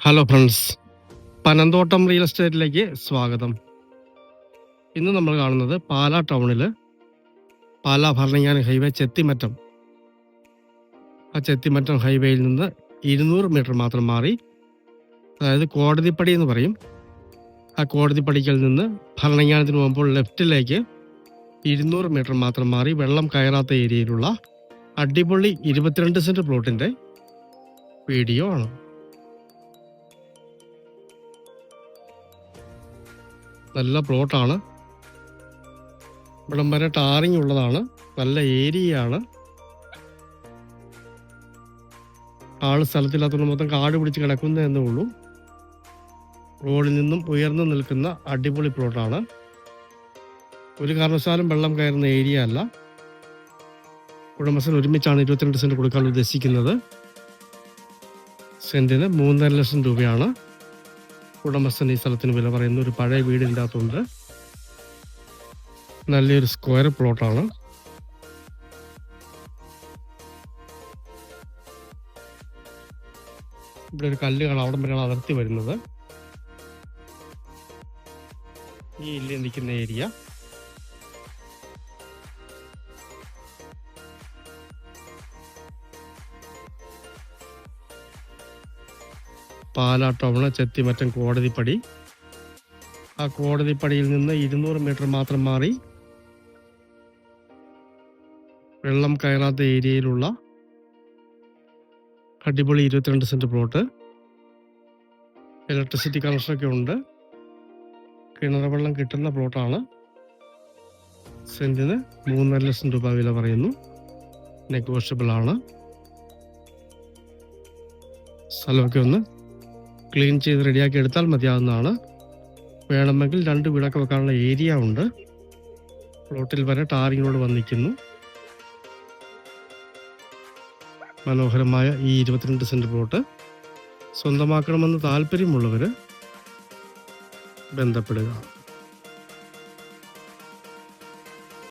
Hello friends Panamthottam real എസ്റ്റേറ്റിലേക്ക് സ്വാഗതം. ഇന്ന് നമ്മൾ കാണുന്നത് പാലാ ടൗണിൽ പാല ഭരണങ്ങാനം ഹൈവേ ചെത്തിമറ്റം. ആ ചെത്തിമറ്റം ഹൈവേയിൽ നിന്ന് ഇരുന്നൂറ് മീറ്റർ മാത്രം മാറി അതായത് കോടതിപ്പടി എന്ന് പറയും. ആ കോടതിപ്പടിക്കൽ നിന്ന് ഭരണങ്ങാനത്തിന് പോകുമ്പോൾ ലെഫ്റ്റിലേക്ക് ഇരുന്നൂറ് മീറ്റർ മാത്രം മാറി വെള്ളം കയറാത്ത ഏരിയയിലുള്ള അടിപൊളി ഇരുപത്തിരണ്ട് സെന്റ് പ്ലോട്ടിന്റെ വീഡിയോ ആണ്. നല്ല പ്ലോട്ടാണ്. ഇവിടം വരെ ടാറിങ് ഉള്ളതാണ്. നല്ല ഏരിയയാണ്. ആൾ സ്ഥലത്തില്ലാത്തതുകൊണ്ട് മൊത്തം കാട് പിടിച്ച് കിടക്കുന്നേ എന്നേ ഉള്ളൂ. റോഡിൽ നിന്നും ഉയർന്നു നിൽക്കുന്ന അടിപൊളി പ്ലോട്ടാണ്. ഒരു കാരണവശാലും വെള്ളം കയറുന്ന ഏരിയ അല്ല. ഉടമസ്ഥൻ ഒരുമിച്ചാണ് ഇരുപത്തിരണ്ട് സെന്റ് കൊടുക്കാൻ ഉദ്ദേശിക്കുന്നത്. സെന്റിന് മൂന്നര ലക്ഷം രൂപയാണ്. ഉടമസ്ഥൻ ഈ സ്ഥലത്തിന് വില പറയുന്ന ഒരു പഴയ വീടിന്റെ അകത്തുണ്ട് നല്ലൊരു സ്ക്വയർ പ്ലോട്ടാണ്. ഇവിടെ ഒരു കല്ലുകൾ അവിടെ വരെയാണ് അതിർത്തി വരുന്നത്. ഈ ഇല്ല നിൽക്കുന്ന ഏരിയ. പാലാ ടൗണ് ചെത്തിമറ്റം കോടതിപ്പടി. ആ കോടതിപ്പടിയിൽ നിന്ന് ഇരുന്നൂറ് മീറ്റർ മാത്രം മാറി വെള്ളം കയറാത്ത ഏരിയയിലുള്ള അടിപൊളി ഇരുപത്തിരണ്ട് സെന്റ് പ്ലോട്ട്. ഇലക്ട്രിസിറ്റി കണക്ഷനൊക്കെ ഉണ്ട്. കിണർ വെള്ളം കിട്ടുന്ന പ്ലോട്ടാണ്. സെന്റിന് മൂന്നര ലക്ഷം രൂപ വില പറയുന്നു. നെഗോഷ്യബിൾ ആണ് സ്ഥലമൊക്കെ ഒന്ന് ക്ലീൻ ചെയ്ത് റെഡിയാക്കി എടുത്താൽ മതിയാവുന്നതാണ്. വേണമെങ്കിൽ രണ്ട് വീടൊക്കെ വെക്കാനുള്ള ഏരിയ ഉണ്ട്. പ്ലോട്ടിൽ വരെ ടാറിങ്ങിനോട് വന്നിരിക്കുന്നു. മനോഹരമായ ഈ ഇരുപത്തിരണ്ട് സെന്റ് പ്ലോട്ട് സ്വന്തമാക്കണമെന്ന് താല്പര്യമുള്ളവർ ബന്ധപ്പെടുക.